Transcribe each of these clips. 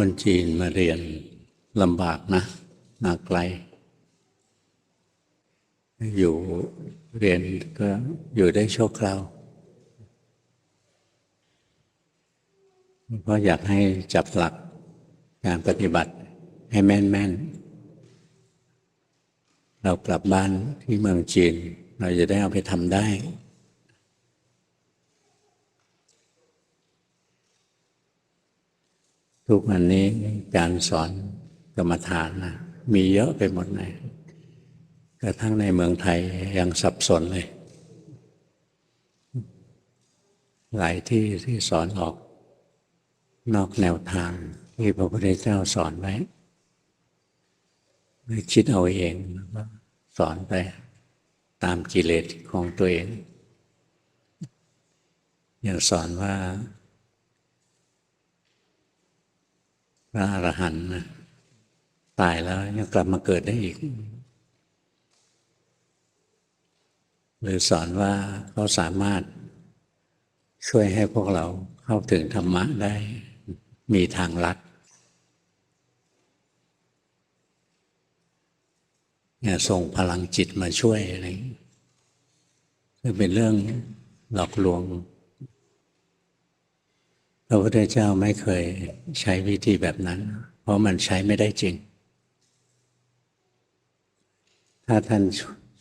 คนจีนมาเรียนลำบากนะมาไกล อยู่เรียนก็อยู่ได้ชั่วคราวเพราะอยากให้จับหลักการปฏิบัติให้แม่นๆ เรากลับบ้านที่เมืองจีน เราจะได้เอาไปทำได้ ทุกวันนี้การสอนกรรมฐานนะมีเยอะไปหมดเลยกระทั่งในเมืองไทยยังสับสนเลย หลายที่ที่สอนออกนอกแนวทางที่พระพุทธเจ้าสอนไว้ไม่คิดเอาเองแล้วก็สอนไปตามกิเลสของตัวเองอย่างสอนว่า พ ระอรหันต์นะตายแล้วยังกลับมาเกิดได้อีกหรือสอนว่าเขาสามารถช่วยให้พวกเราเข้าถึงธรรมะได้ มีทางลัดเนี่ยส่งพลังจิตมาช่วยอะไรซึ่งเป็นเรื่องหลอกลวง พระพุทธเจ้าไม่เคยใช้วิธีแบบนั้น เพราะมันใช้ไม่ได้จริง ถ้าท่าน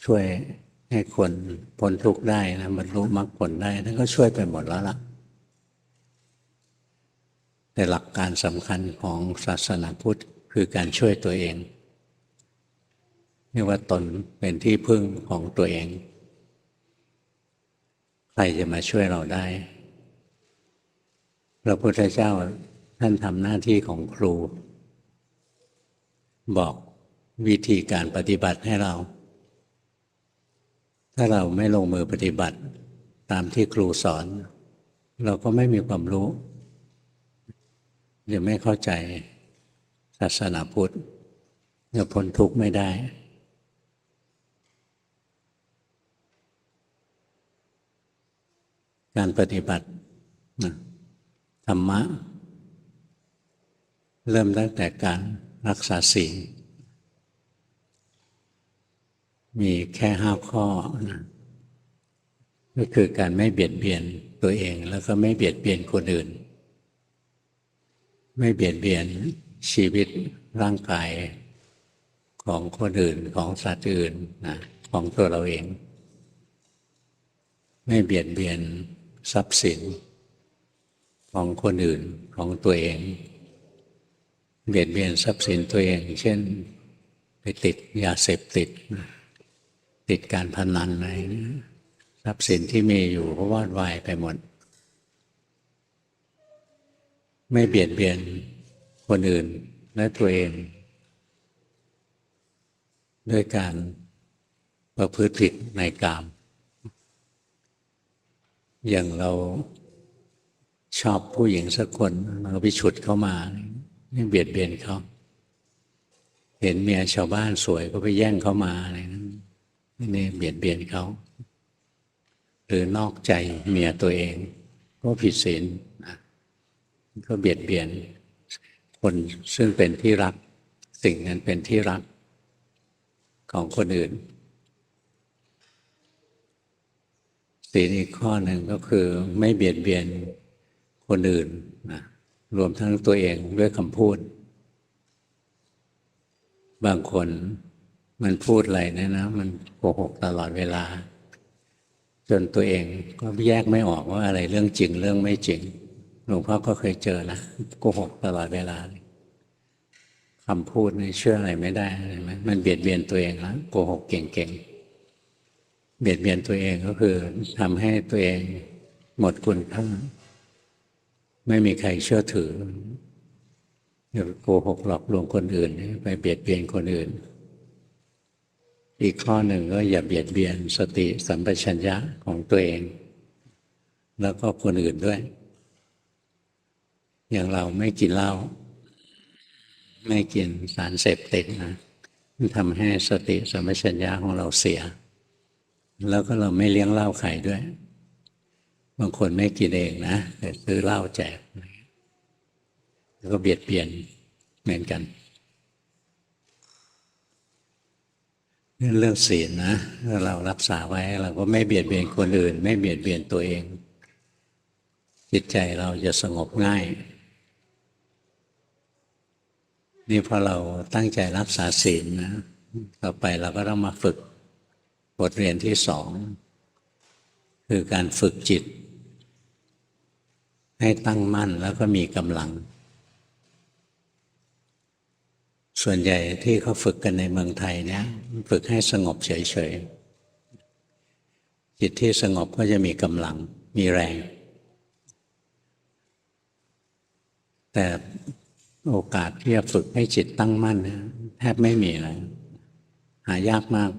ช่วยให้คนพ้นทุกข์ได้นะบรรลุมรรคผลได้ท่านก็ช่วยไปหมดแล้วล่ะ แต่หลักการสำคัญของศาสนาพุทธคือการช่วยตัวเองเรียกว่าตนเป็นที่พึ่งของตัวเอง ใครจะมาช่วยเราได้ พระพุทธเจ้าท่านทำหน้าที่ของครู บอกวิธีการปฏิบัติให้เรา ถ้าเราไม่ลงมือปฏิบัติตามที่ครูสอน เราก็ไม่มีความรู้จะไม่เข้าใจศาสนาพุทธจะพ้นทุกข์ไม่ได้การปฏิบัตินะ ธรรมะ เริ่มตั้งแต่การรักษาศีลมีแค่ห้าข้อนะก็คือการไม่เบียดเบียนตัวเองแล้วก็ไม่เบียดเบียนคนอื่น ไม่เบียดเบียนชีวิตร่างกายของคนอื่นของสัตว์อื่นนะของตัวเราเอง ไม่เบียดเบียนทรัพย์สิน ของคนอื่นของตัวเอง เบียดเบียนทรัพย์สินตัวเอง เช่น ไปติดยาเสพติด ติดการพนันอะไรทรัพย์สินที่มีอยู่ก็วอดวายไปหมด ไม่เบียดเบียนคนอื่นและตัวเอง ด้วยการประพฤติผิดในกาม อย่างเรา ชอบผู้หญิงสักคนเราไปฉุดเข้ามาเนี่ยเบียดเบียนเขาเห็นเมียชาวบ้านสวยก็ไปแย่งเขามาอะไรนั้นนี่เบียดเบียนเขาหรือนอกใจเมียตัวเอง ก็ผิดศีลนะก็เบียดเบียน คนซึ่งเป็นที่รัก สิ่งนั้นเป็นที่รักของคนอื่นศีลอีกข้อหนึ่งก็คือไม่เบียดเบียน คนอื่นนะรวมทั้งตัวเองด้วยคำพูด บางคนมันพูดอะไรเนี่ยนะ มันโกหกตลอดเวลา จนตัวเองก็แยกไม่ออกว่าอะไรเรื่องจริงเรื่องไม่จริงหลวงพ่อก็เคยเจอนะโกหกตลอดเวลาคำพูดนี่เชื่ออะไรไม่ได้เห็นไหมมันเบียดเบียนตัวเองแล้วโกหกเก่งๆเบียดเบียนตัวเองก็คือทำให้ตัวเองหมดคุณค่า ไม่มีใครเชื่อถืออย่าโกหกหลอกลวงคนอื่น ไปเบียดเบียนคนอื่น อีกข้อหนึ่งก็อย่าเบียดเบียนสติสัมปชัญญะของตัวเอง แล้วก็คนอื่นด้วย อย่างเราไม่กินเหล้าไม่กินสารเสพติดนะมันทำให้สติสัมปชัญญะของเราเสีย แล้วก็เราไม่เลี้ยงเหล้าใครด้วย บางคนไม่กินเองนะแต่ซื้อเหล้าแจก แล้วก็เบียดเบียนเหมือนกันเรื่องศีลนะถ้าเรารักษาไว้เราก็ไม่เบียดเบียนคนอื่น ไม่เบียดเบียนตัวเอง จิตใจเราจะสงบง่าย นี่พอเราตั้งใจรักษาศีลนะต่อไปเราก็ต้องมาฝึกบทเรียนที่สอง คือการฝึกจิต ให้ตั้งมั่นแล้วก็มีกำลัง ส่วนใหญ่ที่เขาฝึกกันในเมืองไทยเนี่ยฝึกให้สงบเฉยๆ จิตที่สงบก็จะมีกำลัง มีแรง แต่โอกาสที่จะฝึกให้จิตตั้งมั่นนะแทบไม่มีเลยหายากมาก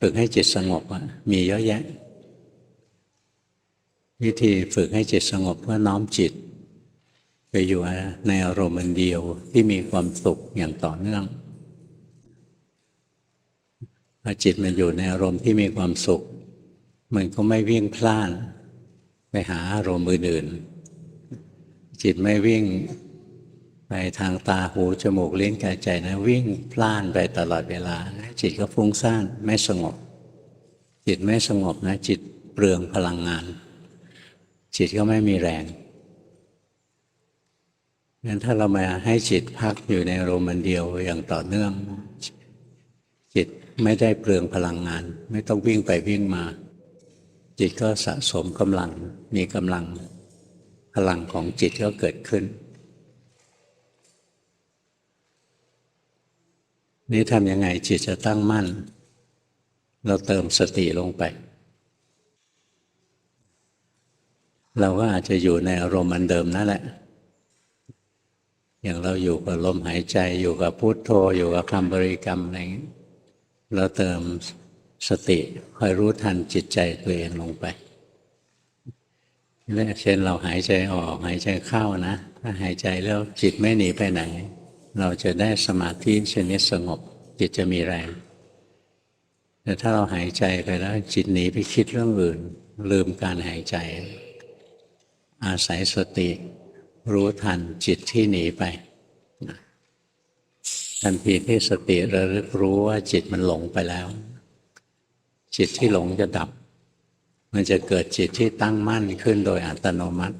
ฝึกให้จิตสงบมีเยอะแยะ วิธีฝึกให้จิตสงบก็น้อมจิต ไปอยู่ในอารมณ์อันเดียวที่มีความสุขอย่างต่อเนื่องพอจิตมันอยู่ในอารมณ์ที่มีความสุข มันก็ไม่วิ่งพล่าน ไปหาอารมณ์อื่นๆจิตไม่วิ่งไปทางตาหูจมูกลิ้นกายใจนะวิ่งพล่านไปตลอดเวลาจิตก็ฟุ้งซ่านไม่สงบ จิตไม่สงบนะ จิตเปลืองพลังงาน จิตก็ไม่มีแรงงั้นถ้าเรามาให้จิตพักอยู่ในอารมณ์เดียวอย่างต่อเนื่อง จิตไม่ได้เปลืองพลังงาน ไม่ต้องวิ่งไปวิ่งมา จิตก็สะสมกำลังมีกำลัง พลังของจิตก็เกิดขึ้น นี่ทำยังไงจิตจะตั้งมั่น เราเติมสติลงไป เราก็อาจจะอยู่ในอารมณ์อันเดิมนั่นแหละ อย่างเราอยู่กับลมหายใจอยู่กับพุโทโธอยู่กับคำบริกรรมอะไรอย่างนี้เราเติมสติคอยรู้ทันจิตใจตัวเองลงไปเช่นเราหายใจออกหายใจเข้านะ ถ้าหายใจแล้วจิตไม่หนีไปไหน เราจะได้สมาธิชนิดสงบ จิตจะมีแรง แต่ถ้าเราหายใจไปแล้วจิตหนีไปคิดเรื่องอื่น ลืมการหายใจ อาศัยสติ รู้ทันจิตที่หนีไปทันทีที่สติระลึกรู้ว่าจิตมันหลงไปแล้ว จิตที่หลงจะดับ มันจะเกิดจิตที่ตั้งมั่นขึ้นโดยอัตโนมัติ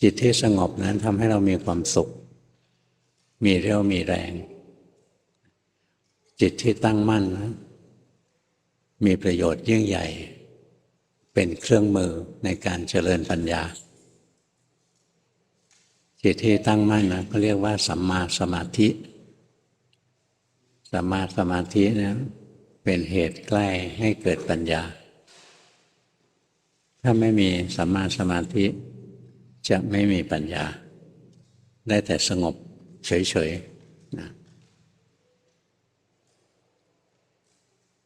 จิตที่สงบนั้นทำให้เรามีความสุข มีเรี่ยวมีแรง จิตที่ตั้งมั่นนะมีประโยชน์ยิ่งใหญ่ เป็นเครื่องมือในการเจริญปัญญา จิตที่ตั้งมั่นนะก็เรียกว่าสัมมาสมาธิสัมมาสมาธินะเป็นเหตุใกล้ให้เกิดปัญญา ถ้าไม่มีสัมมาสมาธิจะไม่มีปัญญา ได้แต่สงบเฉยๆนะ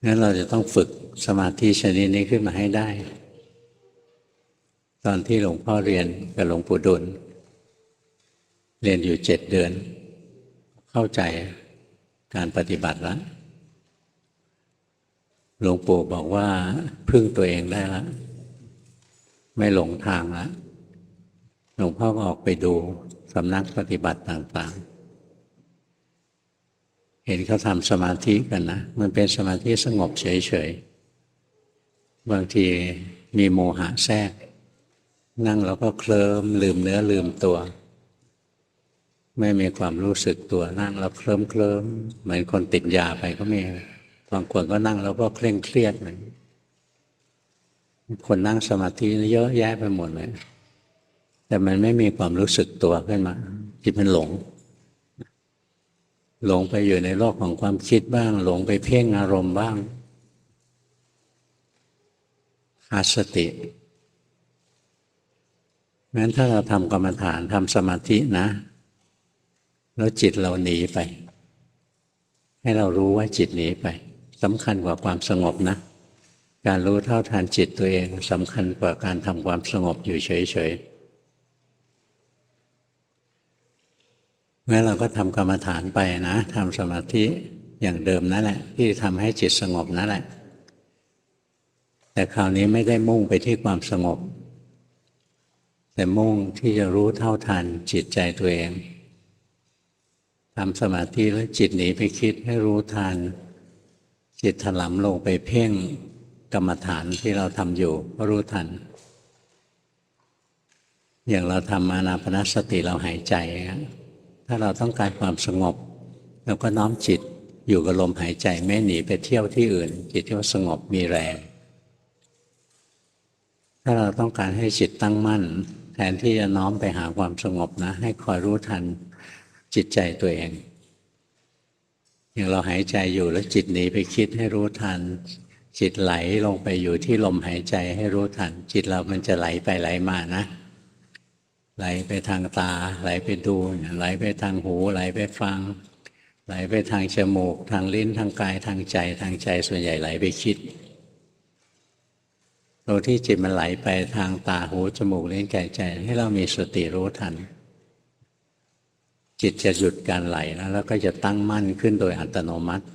งั้นเราจะต้องฝึกสมาธิชนิดนี้ขึ้นมาให้ได้ ตอนที่หลวงพ่อเรียนกับหลวงปู่ดุล เรียนอยู่เจ็ดเดือน เข้าใจการปฏิบัติแล้วหลวงปู่บอกว่าพึ่งตัวเองได้แล้วไม่หลงทางแล้วหลวงพ่อก็ออกไปดูสำนักปฏิบัติต่างๆ เห็นเขาทำสมาธิกันนะ มันเป็นสมาธิสงบเฉยๆ บางทีมีโมหะแทรก นั่งแล้วก็เคลิมลืมเนื้อลืมตัว ไม่มีความรู้สึกตัวนั่งแล้วเคลิ้มเคลิมเหมือนคนติดยาไปก็มีบางคนก็นั่งแล้วก็เคร่งเครียดเหมือนคนนั่งสมาธิเยอะแยะไปหมดเลยแต่มันไม่มีความรู้สึกตัวขึ้นมาจิตมันหลง หลงไปอยู่ในโลกของความคิดบ้าง หลงไปเพ่งอารมณ์บ้างขาดสติ งั้นถ้าเราทำกรรมฐานทำสมาธินะ แล้วจิตเราหนีไป ให้เรารู้ว่าจิตหนีไปสำคัญกว่าความสงบนะ การรู้เท่าทันจิตตัวเองสำคัญกว่าการทำความสงบอยู่เฉยๆงั้นเราก็ทำกรรมฐานไปนะทำสมาธิอย่างเดิมนั่นแหละ ที่ทำให้จิตสงบนั่นแหละ แต่คราวนี้ไม่ได้มุ่งไปที่ความสงบ แต่มุ่งที่จะรู้เท่าทันจิตใจตัวเองทำสมาธิแล้วจิตหนีไปคิดให้รู้ทัน จิตถลำลงไปเพ่งกรรมฐานที่เราทำอยู่ก็รู้ทัน อย่างเราทำอานาปนสติเราหายใจ ถ้าเราต้องการความสงบ เราก็น้อมจิตอยู่กับลมหายใจไม่หนีไปเที่ยวที่อื่น จิตที่ว่าสงบมีแรง ถ้าเราต้องการให้จิตตั้งมั่น แทนที่จะน้อมไปหาความสงบนะ ให้คอยรู้ทันจิตใจตัวเอง อย่างเราหายใจอยู่แล้วจิตหนีไปคิดให้รู้ทัน จิตไหลลงไปอยู่ที่ลมหายใจให้รู้ทัน จิตเรามันจะไหลไปไหลมานะไหลไปทางตา ไหลไปดูไหลไปทางหู ไหลไปฟัง ไหลไปทางจมูก ทางลิ้นทางกายทางใจ ทางใจส่วนใหญ่ไหลไปคิด รงที่จิตมันไหลไปทางตาหูจมูกเลิ้นกายใจ ให้เรามีสติรู้ทัน จิตจะหยุดการไหลนะแล้วก็จะตั้งมั่นขึ้นโดยอัตโนมัติ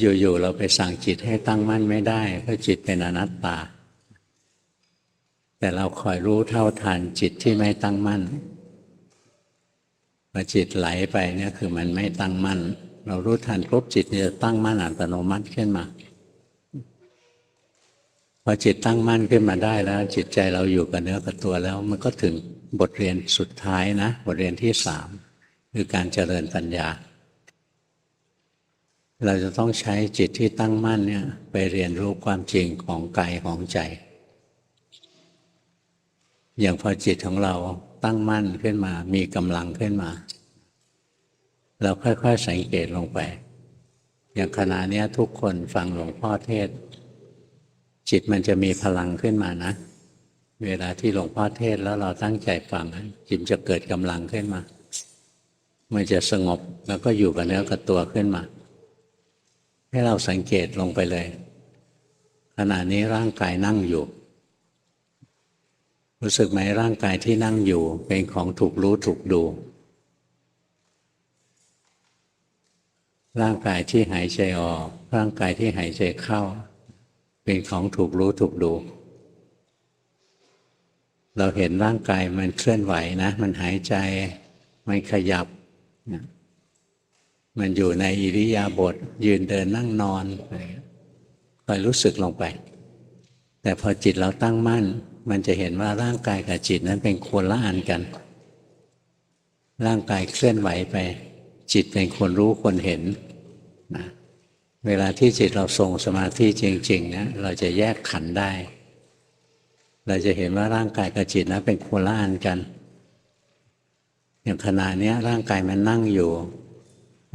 อยู่ๆเราไปสั่งจิตให้ตั้งมั่นไม่ได้เพราะจิตเป็นอนัตตา แต่เราคอยรู้เท่าทันจิตที่ไม่ตั้งมั่นพอจิตไหลไปเนี่ยคือมันไม่ตั้งมั่น เรารู้ทันปุ๊บจิตจะตั้งมั่นอัตโนมัติขึ้นมา พอจิตตั้งมั่นขึ้นมาได้แล้ว จิตใจเราอยู่กับเนื้อกับตัวแล้ว มันก็ถึงบทเรียนสุดท้ายนะ บทเรียนที่สามคือการเจริญปัญญา เราจะต้องใช้จิตที่ตั้งมั่นเนี่ยไปเรียนรู้ความจริงของกายของใจ อย่างพอจิตของเราตั้งมั่นขึ้นมา มีกำลังขึ้นมา เราค่อยๆสังเกตลงไป อย่างขณะนี้ทุกคนฟังหลวงพ่อเทศ จิตมันจะมีพลังขึ้นมานะ เวลาที่หลวงพ่อเทศแล้วเราตั้งใจฟังจิตจะเกิดกำลังขึ้นมา มันจะสงบแล้วก็อยู่กับเนื้อกับตัวขึ้นมา ให้เราสังเกตลงไปเลย ขณะนี้ร่างกายนั่งอยู่ รู้สึกไหมร่างกายที่นั่งอยู่ เป็นของถูกรู้ถูกดู ร่างกายที่หายใจออก ร่างกายที่หายใจเข้า เป็นของถูกรู้ถูกดู เราเห็นร่างกายมันเคลื่อนไหวนะ มันหายใจ มันขยับมันอยู่ในอิริยาบถยืนเดินนั่งนอนคอยรู้สึกลงไป แต่พอจิตเราตั้งมั่น มันจะเห็นว่าร่างกายกับจิตนั้นเป็นคนละอันกัน ร่างกายเคลื่อนไหวไป จิตเป็นคนรู้คนเห็นนะ เวลาที่จิตเราทรงสมาธิจริงๆนะเราจะแยกขันได้ เราจะเห็นว่าร่างกายกับจิตนะเป็นคนละอันกัน อย่างขณะนี้ร่างกายมันนั่งอยู่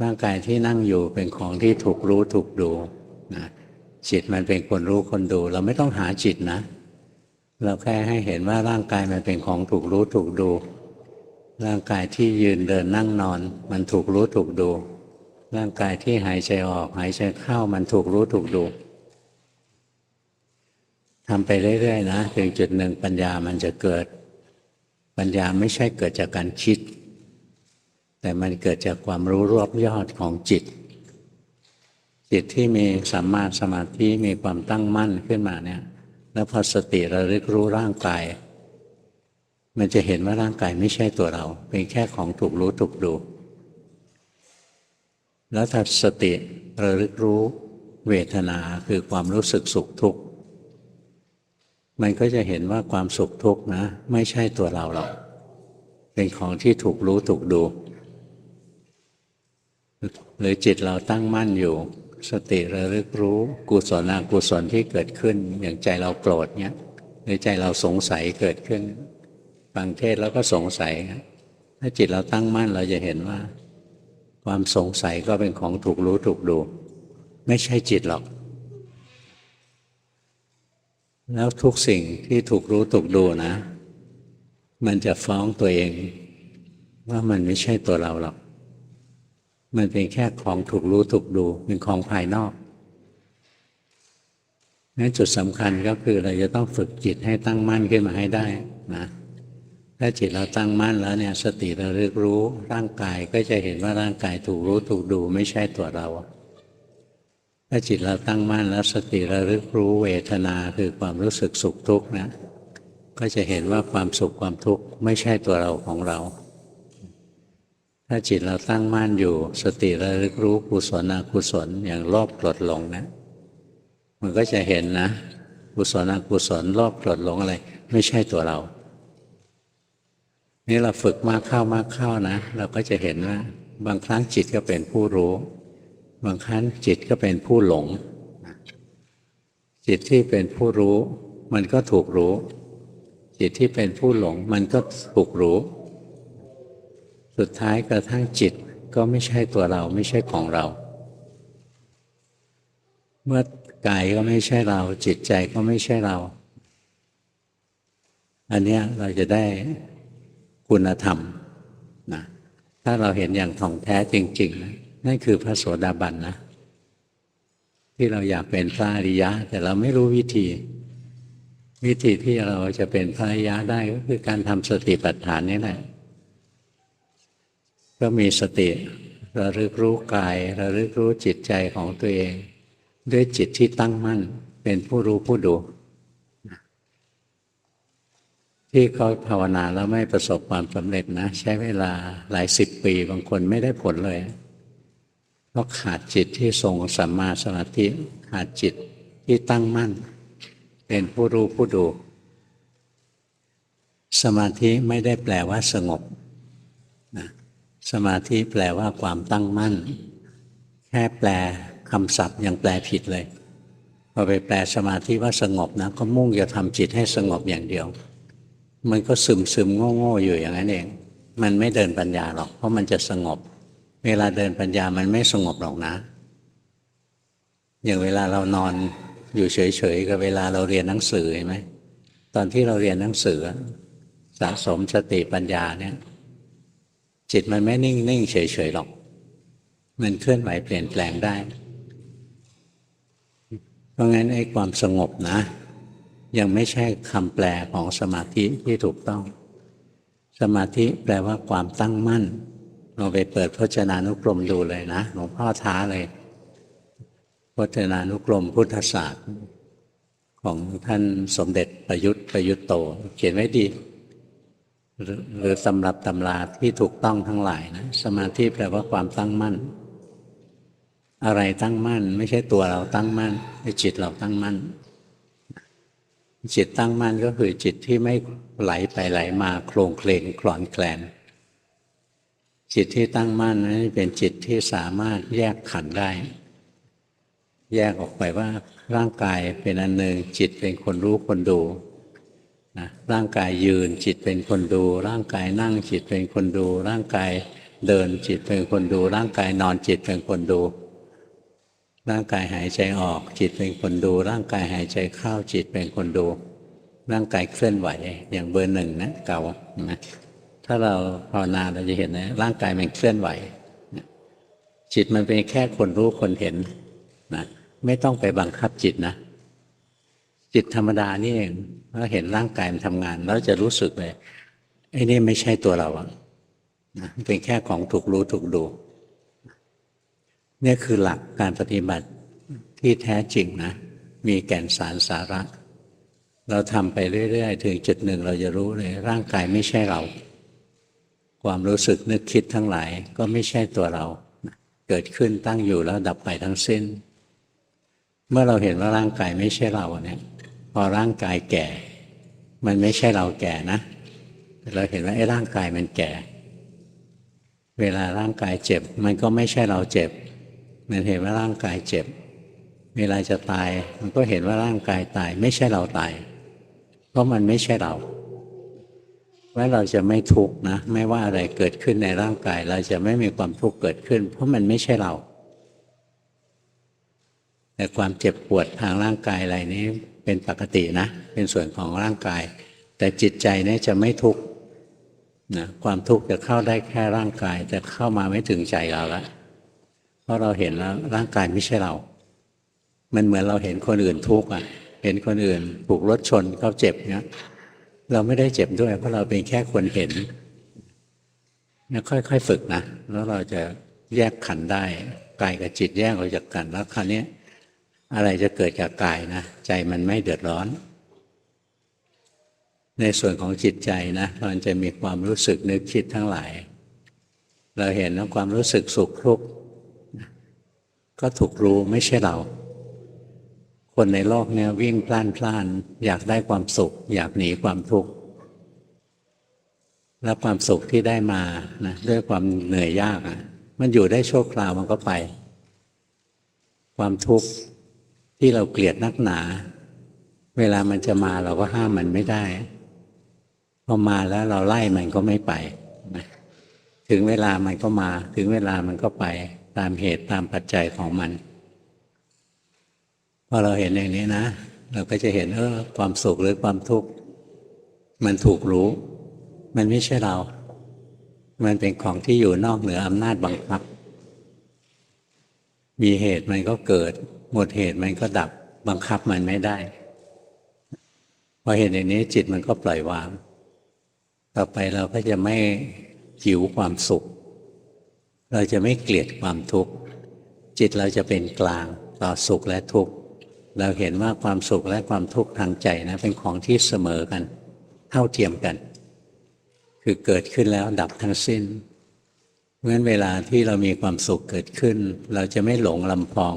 ร่างกายที่นั่งอยู่เป็นของที่ถูกรู้ถูกดูนะจิตมันเป็นคนรู้คนดู เราไม่ต้องหาจิตนะ เราแค่ให้เห็นว่าร่างกายมันเป็นของถูกรู้ถูกดู ร่างกายที่ยืนเดินนั่งนอน มันถูกรู้ถูกดู ร่างกายที่หายใจออก หายใจเข้ามันถูกรู้ถูกดูทำไปเรื่อยๆนะถึงจุดหนึ่งปัญญามันจะเกิด ปัญญาไม่ใช่เกิดจากการคิด แต่มันเกิดจากความรู้รวบยอดของจิต จิตที่มีสัมมาสมาธิมีความตั้งมั่นขึ้นมาเนี่ย แล้วพอสติระลึกรู้ร่างกาย มันจะเห็นว่าร่างกายไม่ใช่ตัวเรา เป็นแค่ของถูกรู้ถูกดู แล้วถ้าสติระลึกรู้เวทนาคือความรู้สึกสุขทุกข์ มันก็จะเห็นว่าความสุขทุกข์นะ ไม่ใช่ตัวเราหรอก เป็นของที่ถูกรู้ถูกดู หรือจิตเราตั้งมั่นอยู่ สติระลึกรู้กุศลอกุศลที่เกิดขึ้น อย่างใจเราโกรธเนี้ยหรือใจเราสงสัยเกิดขึ้นฟังเทศแล้วก็สงสัย ถ้าจิตเราตั้งมั่นเราจะเห็นว่า ความสงสัยก็เป็นของถูกรู้ถูกดู ไม่ใช่จิตหรอก แล้วทุกสิ่งที่ถูกรู้ถูกดูนะ มันจะฟ้องตัวเอง ว่ามันไม่ใช่ตัวเราหรอก มันเป็นแค่ของถูกรู้ถูกดู เป็นของภายนอกนั้นจุดสำคัญก็คือเราจะต้องฝึกจิตให้ตั้งมั่นขึ้นมาให้ได้นะ ถ้าจิตเราตั้งมั่นแล้วเนี่ยสติเระลึกรู้ร่างกายก็จะเห็นว่าร่างกายถูกรู้ถูกดูไม่ใช่ตัวเรา ถ้าจิตเราตั้งมั่นแล้วสติเระลึกรู้เวทนาคือความรู้สึกสุขทุกข์นะก็ก็จะเห็นว่าความสุขความทุกข์ไม่ใช่ตัวเราของเรา ถ้าจิตเราตั้งมั่นอยู่ สติเระลึกรู้กุศลอกุศลอย่างโลภโกรธหลงนะมันก็จะเห็นนะกุศลอกุศลโลภโกรธหลงอะไร ไม่ใช่ตัวเรา นี่เราฝึกมากเข้ามากเข้านะ เราก็จะเห็นว่า บางครั้งจิตก็เป็นผู้รู้ บางครั้งจิตก็เป็นผู้หลง จิตที่เป็นผู้รู้ มันก็ถูกรู้ จิตที่เป็นผู้หลง มันก็ถูกรู้ สุดท้ายกระทั่งจิตก็ไม่ใช่ตัวเราไม่ใช่ของเรา เมื่อกายก็ไม่ใช่เรา จิตใจก็ไม่ใช่เรา อันเนี้ยเราจะได้ คุณธรรมนะถ้าเราเห็นอย่างท่องแท้จริงๆนะนั่นคือพระโสดาบันนะ ที่เราอยากเป็นพระอริยะ แต่เราไม่รู้วิธี วิธีที่เราจะเป็นพระอริยะได้ก็คือการทำสติปัฏฐานนี่แหละก็มีสติระลึกรู้กายระลึกรู้จิตใจของตัวเอง ด้วยจิตที่ตั้งมั่นเป็นผู้รู้ผู้ดู ที่เขาภาวนาแล้วไม่ประสบความสำเร็จนะ ใช้เวลาหลายสิบปีบางคนไม่ได้ผลเลยเพราะขาดจิตที่ทรงสัมมาสมาธิขาดจิตที่ตั้งมั่น เป็นผู้รู้ผู้ดู สมาธิไม่ได้แปลว่าสงบนะสมาธิแปลว่าความตั้งมั่น แค่แปลคำศัพท์ยังแปลผิดเลยพอไปแปลสมาธิว่าสงบนะก็มุ่งจะทำจิตให้สงบอย่างเดียว มันก็ซึมซึมโง่โง่อยู่อย่างนั้นเอง มันไม่เดินปัญญาหรอก เพราะมันจะสงบ เวลาเดินปัญญามันไม่สงบหรอกนะ อย่างเวลาเรานอนอยู่เฉยๆกับเวลาเราเรียนหนังสือเห็นไหมตอนที่เราเรียนหนังสือสะสมสติปัญญาเนี่ย จิตมันไม่นิ่งนิ่งเฉยๆหรอก มันเคลื่อนไหวเปลี่ยนแปลงได้ เพราะงั้นไอ้ความสงบนะ ยังไม่ใช่คำแปลของสมาธิที่ถูกต้อง สมาธิแปลว่าความตั้งมั่นเราไปเปิดพจนานุกรมดูเลยนะหลวงพ่อท้าเลย พจนานุกรมพุทธศาสตร์ ของท่านสมเด็จประยุทธ์ประยุทธ์โต เขียนไว้ดีหรือหรือตำรับตำราที่ถูกต้องทั้งหลายนะสมาธิแปลว่าความตั้งมั่น อะไรตั้งมั่น ไม่ใช่ตัวเราตั้งมั่นไม่จิตเราตั้งมั่น จิตตั้งมั่นก็คือจิตที่ไม่ไหลไปไหลมาโคลงเคลงคลอนแคลน จิตที่ตั้งมั่นนั้นเป็นจิตที่สามารถแยกขันได้ แยกออกไปว่าร่างกายเป็นอันหนึ่งจิตเป็นคนรู้คนดูนะร่างกายยืนจิตเป็นคนดู ร่างกายนั่งจิตเป็นคนดู ร่างกายเดินจิตเป็นคนดู ร่างกายนอนจิตเป็นคนดู ร่างกายหายใจออก จิตเป็นคนดู ร่างกายหายใจเข้าจิตเป็นคนดู ร่างกายเคลื่อนไหว อย่างเบอร์หนึ่งนะเก่านะถ้าเราภาวนาเราจะเห็นนะร่างกายมันเคลื่อนไหวจิตมันเป็นแค่คนรู้คนเห็นนะไม่ต้องไปบังคับจิตนะ จิตธรรมดานี่เองเราเห็นร่างกายมันทำงาน แล้วจะรู้สึกเลยไอ้นี่ไม่ใช่ตัวเราอะนะเป็นแค่ของถูกรู้ถูกดู นี่คือหลักการปฏิบัติที่แท้จริงนะ มีแก่นสารสาระ เราทำไปเรื่อยๆ ถึงจุดหนึ่งเราจะรู้เลย ร่างกายไม่ใช่เรา ความรู้สึกนึกคิดทั้งหลายก็ไม่ใช่ตัวเรา เกิดขึ้นตั้งอยู่แล้วดับไปทั้งสิ้น เมื่อเราเห็นว่าร่างกายไม่ใช่เราเนี่ย พอร่างกายแก่ มันไม่ใช่เราแก่นะ เราเห็นว่าไอ้ร่างกายมันแก่ เวลาร่างกายเจ็บ มันก็ไม่ใช่เราเจ็บ มันเห็นว่าร่างกายเจ็บ เวลาจะตาย มันก็เห็นว่าร่างกายตาย ไม่ใช่เราตาย เพราะมันไม่ใช่เราว่าเราจะไม่ทุกข์นะ ไม่ว่าอะไรเกิดขึ้นในร่างกาย เราจะไม่มีความทุกข์เกิดขึ้น เพราะมันไม่ใช่เรา แต่ความเจ็บปวดทางร่างกายอะไรนี้เป็นปกตินะ เป็นส่วนของร่างกาย แต่จิตใจนี่จะไม่ทุกข์นะความทุกข์จะเข้าได้แค่ร่างกาย แต่เข้ามาไม่ถึงใจเราแล้ว เพราะเราเห็นแล้วร่างกายไม่ใช่เรา มันเหมือนเราเห็นคนอื่นทุกข์อะ เห็นคนอื่นถูกรถชนเขาเจ็บเนี้ย เราไม่ได้เจ็บด้วย เพราะเราเป็นแค่คนเห็นเนี่ยค่อยๆฝึกนะ แล้วเราจะแยกขันได้กายกับจิตแยกออกจากกัน แล้วคราวนี้อะไรจะเกิดจากกายนะ ใจมันไม่เดือดร้อน ในส่วนของจิตใจนะมันจะมีความรู้สึกนึกคิดทั้งหลาย เราเห็นว่าความรู้สึกสุขทุกข์ ก็ถูกรู้ไม่ใช่เรา คนในโลกเนี่ยวิ่งพล่านพล่าน อยากได้ความสุข อยากหนีความทุกข์แล้วความสุขที่ได้มานะด้วยความเหนื่อยยากอะมันอยู่ได้ชั่วคราวมันก็ไป ความทุกข์ที่เราเกลียดนักหนา เวลามันจะมาเราก็ห้ามมันไม่ได้พอมาแล้วเราไล่มันก็ไม่ไป ถึงเวลามันก็มา ถึงเวลามันก็ไป ตามเหตุตามปัจจัยของมันพอเราเห็นอย่างนี้นะ เราก็จะเห็นเออความสุขหรือความทุกข์มันถูกรู้ มันไม่ใช่เรา มันเป็นของที่อยู่นอกเหนืออำนาจบังคับ มีเหตุมันก็เกิด หมดเหตุมันก็ดับบังคับมันไม่ได้พอเห็นอย่างนี้จิตมันก็ปล่อยวาง ต่อไปเราก็จะไม่หิวความสุข เราจะไม่เกลียดความทุกข์ จิตเราจะเป็นกลางต่อสุขและทุกข์เราเห็นว่าความสุขและความทุกข์ทางใจนะเป็นของที่เสมอกัน เท่าเทียมกัน คือเกิดขึ้นแล้วดับทั้งสิ้นเพราะฉะนั้นเวลาที่เรามีความสุขเกิดขึ้น เราจะไม่หลงลำพอง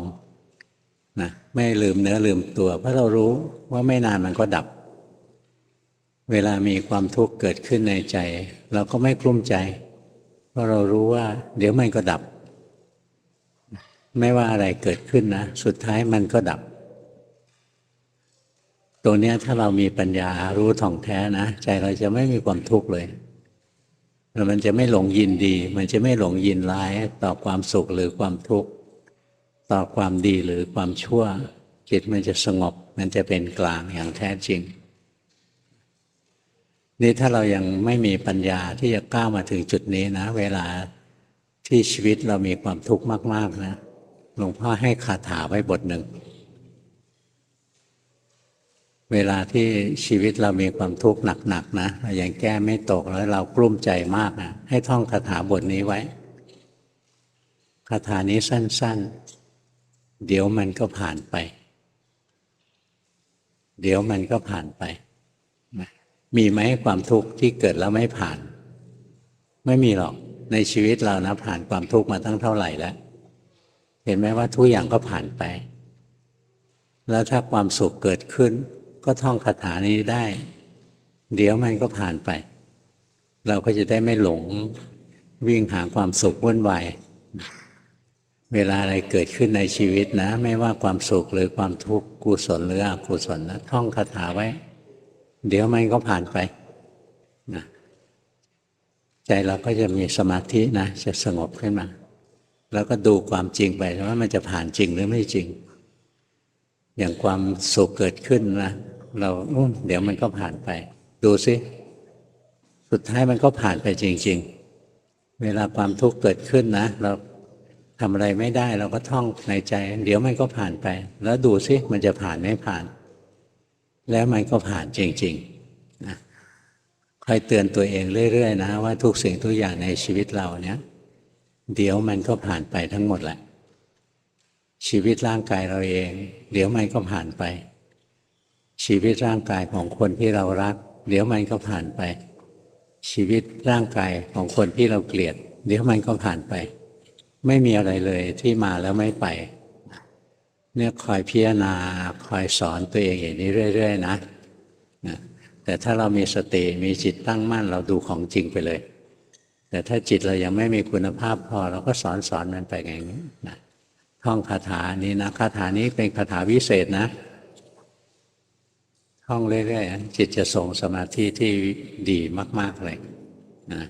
นะไม่ลืมเนื้อลืมตัว เพราะเรารู้ว่าไม่นานมันก็ดับ เวลามีความทุกข์เกิดขึ้นในใจ เราก็ไม่กลุ้มใจ เพราะเรารู้ว่า เดี๋ยวมันก็ดับ ไม่ว่าอะไรเกิดขึ้นนะ สุดท้ายมันก็ดับตรงเนี้ยถ้าเรามีปัญญารู้ท่องแท้นะ ใจเราจะไม่มีความทุกข์เลยแล้วมันจะไม่หลงยินดี มันจะไม่หลงยินร้าย ต่อความสุขหรือความทุกข์ ต่อความดีหรือความชั่ว จิตมันจะสงบ มันจะเป็นกลางอย่างแท้จริง นี่ถ้าเรายังไม่มีปัญญาที่จะก้าวมาถึงจุดนี้นะ เวลาที่ชีวิตเรามีความทุกข์มาก ๆนะหลวงพ่อให้คาถาไว้บทหนึ่ง เวลาที่ชีวิตเรามีความทุกข์หนักๆนะเรายังแก้ไม่ตกแล้วเรากลุ้มใจมากนะให้ท่องคาถาบทนี้ไว้คาถานี้สั้น ๆ เดี๋ยวมันก็ผ่านไป เดี๋ยวมันก็ผ่านไป มีไหมความทุกข์ที่เกิดแล้วไม่ผ่าน ไม่มีหรอกในชีวิตเรานะผ่านความทุกข์มาตั้งเท่าไหร่แล้ว เห็นไหมว่าทุกอย่างก็ผ่านไป แล้วถ้าความสุขเกิดขึ้น ก็ท่องคาถานี้ได้ เดี๋ยวมันก็ผ่านไป เราก็จะได้ไม่หลงวิ่งหาความสุขวุ่นวายเวลาอะไรเกิดขึ้นในชีวิตนะ ไม่ว่าความสุขหรือความทุกข์กุศลหรืออกุศลนะท่องคาถาไว้ เดี๋ยวมันก็ผ่านไปนะใจเราก็จะมีสมาธินะจะสงบขึ้นมา แล้วก็ดูความจริงไปว่ามันจะผ่านจริงหรือไม่จริง อย่างความสุขเกิดขึ้นนะเราเดี๋ยวมันก็ผ่านไป ดูสิสุดท้ายมันก็ผ่านไปจริง ๆ เวลาความทุกข์เกิดขึ้นนะ เราทำอะไรไม่ได้เราก็ท่องในใจ เดี๋ยวมันก็ผ่านไป แล้วดูสิมันจะผ่านไม่ผ่าน แล้วมันก็ผ่านจริงๆนะคอยเตือนตัวเองเรื่อยๆนะว่าทุกสิ่งทุกอย่างในชีวิตเราเนี้ยเดี๋ยวมันก็ผ่านไปทั้งหมดแหละ ชีวิตร่างกายเราเอง เดี๋ยวมันก็ผ่านไป ชีวิตร่างกายของคนที่เรารัก เดี๋ยวมันก็ผ่านไป ชีวิตร่างกายของคนที่เราเกลียด เดี๋ยวมันก็ผ่านไป ไม่มีอะไรเลยที่มาแล้วไม่ไป เนี่ยคอยพิจารณาคอยสอนตัวเองอย่างนี้เรื่อย ๆ นะนะแต่ถ้าเรามีสติมีจิตตั้งมั่นเราดูของจริงไปเลย แต่ถ้าจิตเรายังไม่มีคุณภาพพอเราก็สอนสอนมันไปอย่างนี้นะท่องคาถานี้นะคาถานี้เป็นคาถาวิเศษนะท่องเรื่อยๆจิตจะส่งสมาธิที่ดีมาก ๆ เลยนะ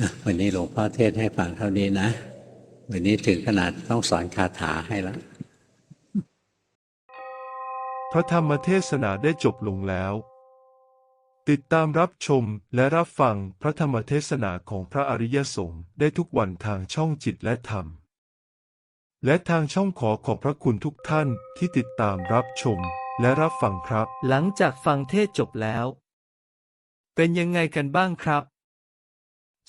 อะวันนี้หลวงพ่อเทศให้ฟังเท่านี้นะ วันนี้ถึงขนาดต้องสอนคาถาให้แล้ว พระธรรมเทศนาได้จบลงแล้ว ติดตามรับชมและรับฟังพระธรรมเทศนาของพระอริยสงฆ์ได้ทุกวันทางช่องจิตและธรรม และทางช่องขอขอบพระคุณทุกท่านที่ติดตามรับชมและรับฟังครับ หลังจากฟังเทศจบแล้ว เป็นยังไงกันบ้างครับ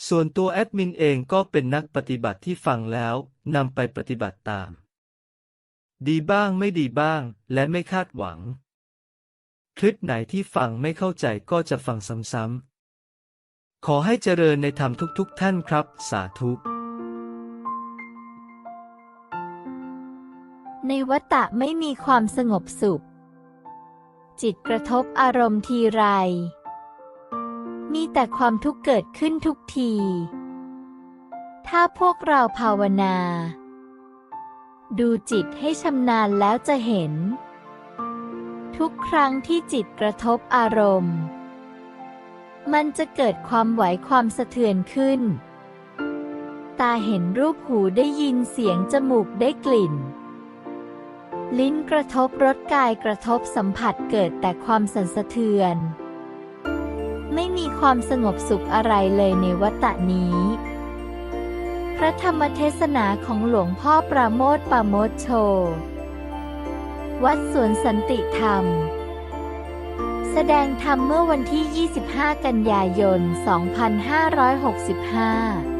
ส่วนตัวแอดมินเองก็เป็นนักปฏิบัติที่ฟังแล้วนำไปปฏิบัติตาม ดีบ้างไม่ดีบ้างและไม่คาดหวัง คลิปไหนที่ฟังไม่เข้าใจก็จะฟังซ้ำๆ ขอให้เจริญในธรรมทุกๆ ท่านครับ สาธุในวัฏฏะไม่มีความสงบสุข จิตกระทบอารมณ์ทีไร มีแต่ความทุกข์เกิดขึ้นทุกที ถ้าพวกเราภาวนา ดูจิตให้ชำนาญแล้วจะเห็น ทุกครั้งที่จิตกระทบอารมณ์ มันจะเกิดความไหวความสะเทือนขึ้น ตาเห็นรูปหูได้ยินเสียงจมูกได้กลิ่นลิ้นกระทบรสกายกระทบสัมผัสเกิดแต่ความสั่นสะเทือน ไม่มีความสงบสุขอะไรเลยในวัฏฏะนี้ พระธรรมเทศนาของหลวงพ่อประโมทประโมทโช วัดสวนสันติธรรม แสดงธรรมเมื่อวันที่ 25 กันยายน 2565